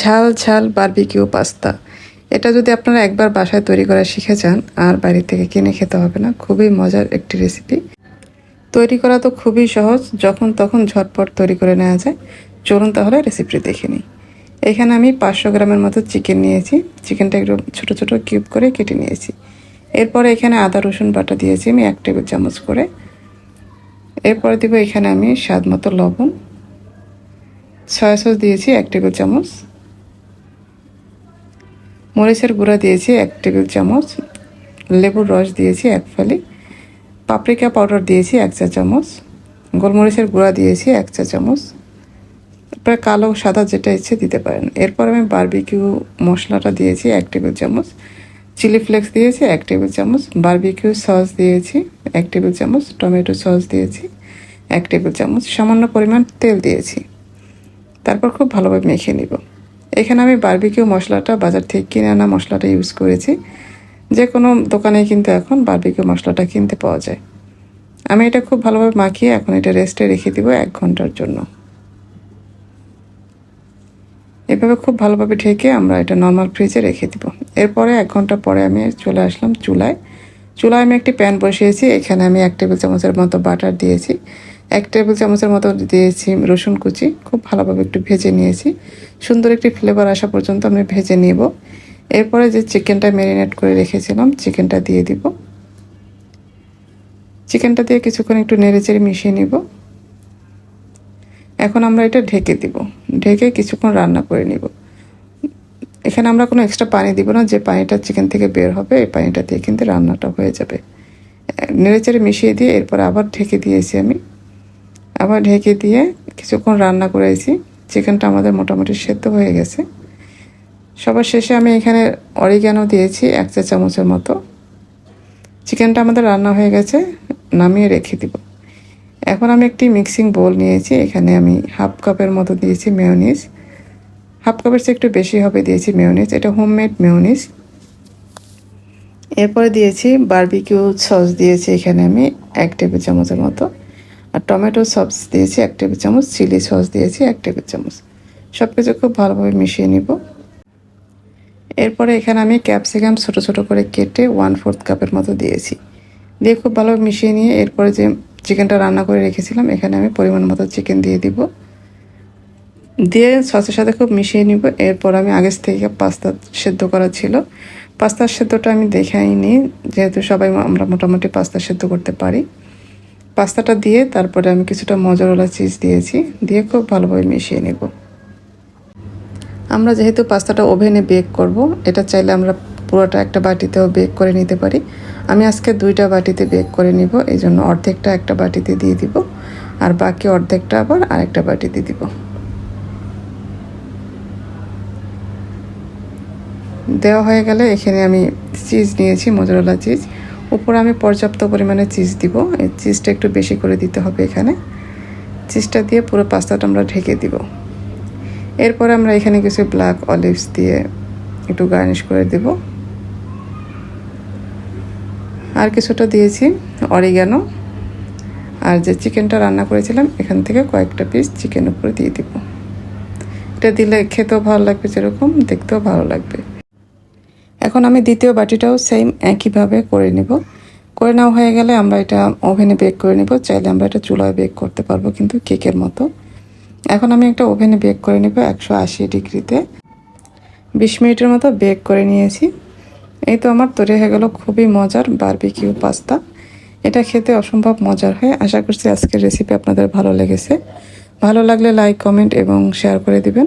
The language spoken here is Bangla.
ঝাল ঝাল বারবিকিউ পাস্তা। এটা যদি আপনারা একবার বাসায় তৈরি করা শিখে যান, আর বাড়ি থেকে কিনে খেতে হবে না, খুবই মজার একটি রেসিপি তৈরি করা তো খুবই সহজ, যখন তখন ঝটপট তৈরি করে নেওয়া যায়। চলুন তাহলে রেসিপিটি দেখে নিই। এখানে আমি পাঁচশো গ্রামের মতো চিকেন নিয়েছি। চিকেনটা একটু ছোটো ছোটো কিউব করে কেটে নিয়েছি। এরপরে এখানে আদা, রসুন বাটা দিয়েছি আমি এক টেবিল চামচ করে। এরপরে দিব এখানে আমি স্বাদ মতো লবণ। সয়া সস দিয়েছি এক টেবিল চামচ। মরিচের গুঁড়া দিয়েছি এক টেবিল চামচ, লেবুর রস দিয়েছি এক ফালি, পাপরিকা পাউডার দিয়েছি এক চা চামচ, গোলমরিচের গুঁড়া দিয়েছি এক চা চামচ তারপরে কালো সাদা যেটা ইচ্ছে দিতে পারেন। এরপর আমি বারবিকিউ মশলাটা দিয়েছি এক টেবিল চামচ, চিলি ফ্লেক্স দিয়েছি এক টেবিল চামচ, বারবিকিউ সস দিয়েছি এক টেবিল চামচ, টমেটো সস দিয়েছি এক টেবিল চামচ, সামান্য পরিমাণ তেল দিয়েছি। তারপর খুব ভালোভাবে মেখে নিব। এখানে আমি বারবিকিউ মশলাটা, বাজার থেকে কিনে আনা মশলাটা ইউজ করেছি। যে কোনো দোকানে কিন্তু এখন বারবিকিউ মশলাটা কিনতে পাওয়া যায়। আমি এটা খুব ভালোভাবে মাখিয়ে এখন এটা রেস্টে রেখে দিব এক ঘণ্টার জন্য। এভাবে খুব ভালোভাবে ঢেকে আমরা এটা নর্মাল ফ্রিজে রেখে দিব। এরপরে এক ঘণ্টা পরে আমি চলে আসলাম চুলায়। চুলায় আমি একটি প্যান বসিয়েছি। এখানে আমি এক টেবিল চামচের মতো বাটার দিয়েছি। এক টেবিল চামচের মতো দিয়েছি রসুন কুচি, খুব ভালোভাবে একটু ভেজে নিয়েছি। সুন্দর একটি ফ্লেভার আসা পর্যন্ত আমি ভেজে নিব। এরপরে যে চিকেনটা ম্যারিনেট করে রেখেছিলাম চিকেনটা দিয়ে দিব। চিকেনটা দিয়ে কিছুক্ষণ একটু নেড়েচেড়ে মিশিয়ে নিব। এখন আমরা এটা ঢেকে দিব। ঢেকে কিছুক্ষণ রান্না করে নিব। এখানে আমরা কোনো এক্সট্রা পানি দিব না, যে পানিটা চিকেন থেকে বের হবে, এই পানিটা দিয়ে কিন্তু রান্নাটা হয়ে যাবে। নেড়েচেড়ে মিশিয়ে দিয়ে এরপর আবার ঢেকে দিয়েছি আমি। আবার ঢেকে দিয়ে কিছুক্ষণ রান্না করেছি চিকেনটা আমাদের মোটামুটি সেদ্ধ হয়ে গেছে। সবার শেষে আমি এখানে অরিগ্যানো দিয়েছি, এক চা চামচের মতো। চিকেনটা আমাদের রান্না হয়ে গেছে, নামিয়ে রেখে দিব। এখন আমি একটি মিক্সিং বোল নিয়েছি, এখানে আমি হাফ কাপের মতো দিয়েছি মেয়নিজ হাফ কাপের চেয়ে একটু বেশি হবে দিয়েছি মেয়নিজ এটা হোমমেড মেয়নিজ এরপরে দিয়েছি বারবিকিউ সস দিয়েছি, এখানে আমি এক টেবিল চামচের মতো। আর টমেটো সস দিয়েছি, এক টেবিল চামচ, চিলি সস দিয়েছি, এক টেবিল চামচ। সব কিছু খুব ভালোভাবে মিশিয়ে নিব। এরপরে এখানে আমি ক্যাপসিকাম ছোট ছোট করে কেটে ওয়ান ফোর্থ কাপের মতো দিয়েছি। দিয়ে খুব ভালোভাবে মিশিয়ে নিয়ে এরপরে যে চিকেনটা রান্না করে রেখেছিলাম, এখানে আমি পরিমাণ মতো চিকেন দিয়ে দিব। দিয়ে সসের সাথে খুব মিশিয়ে নিব। এরপর আমি আগের থেকে পাস্তা সেদ্ধ করা ছিল। পাস্তার সেদ্ধটা আমি দেখাইনি, যেহেতু সবাই আমরা মোটামুটি পাস্তা সেদ্ধ করতে পারি। পাস্তাটা দিয়ে তারপরে আমি কিছুটা মজারওয়ালা চিজ দিয়েছি, দিয়ে খুব ভালোভাবে মিশিয়ে নেব। আমরা যেহেতু পাস্তাটা ওভেনে বেক করব, এটা চাইলে আমরা পুরোটা একটা বাটিতেও বেক করে নিতে পারি। আমি আজকে দুইটা বাটিতে বেক করে নিব এই জন্য অর্ধেকটা একটা বাটিতে দিয়ে দিব, আর বাকি অর্ধেকটা আবার আরেকটা বাটিতে দিব। দেওয়া হয়ে গেলে এখানে আমি চিজ নিয়েছি, মোজারেলা চিজ। উপরে আমি পর্যাপ্ত পরিমাণে চিজ দিব। এই চিজটা একটু বেশি করে দিতে হবে এখানে। চিজটা দিয়ে পুরো পাস্তাটা আমরা ঢেকে দিব। এরপরে আমরা এখানে কিছু ব্ল্যাক অলিভস দিয়ে একটু গার্নিশ করে দেব। আর কিছুটা দিয়েছি অরিগানো আর যে চিকেনটা রান্না করেছিলাম, এখান থেকে কয়েকটা পিস চিকেন উপরে দিয়ে দিব। এটা দিলে খেতেও ভালো লাগবে যেরকম, দেখতেও ভালো লাগবে। এখন আমি দ্বিতীয় বাটিটাও সেম একইভাবে করে নেব। করে নেওয়া হয়ে গেলে আমরা এটা ওভেনে বেক করে নেব। চাইলে আমরা এটা চুলায় বেক করতে পারব কিন্তু কেকের মতো। এখন আমি একটা ওভেনে বেক করে নেব একশো আশি ডিগ্রিতে। বিশ মিনিটের মতো বেক করে নিয়েছি। এই তো আমার তৈরি হয়ে গেল খুবই মজার বারবিকিউ পাস্তা এটা খেতে অসম্ভব মজার হয়। আশা করছি আজকের রেসিপি আপনাদের ভালো লেগেছে। ভালো লাগলে লাইক কমেন্ট এবং শেয়ার করে দিবেন।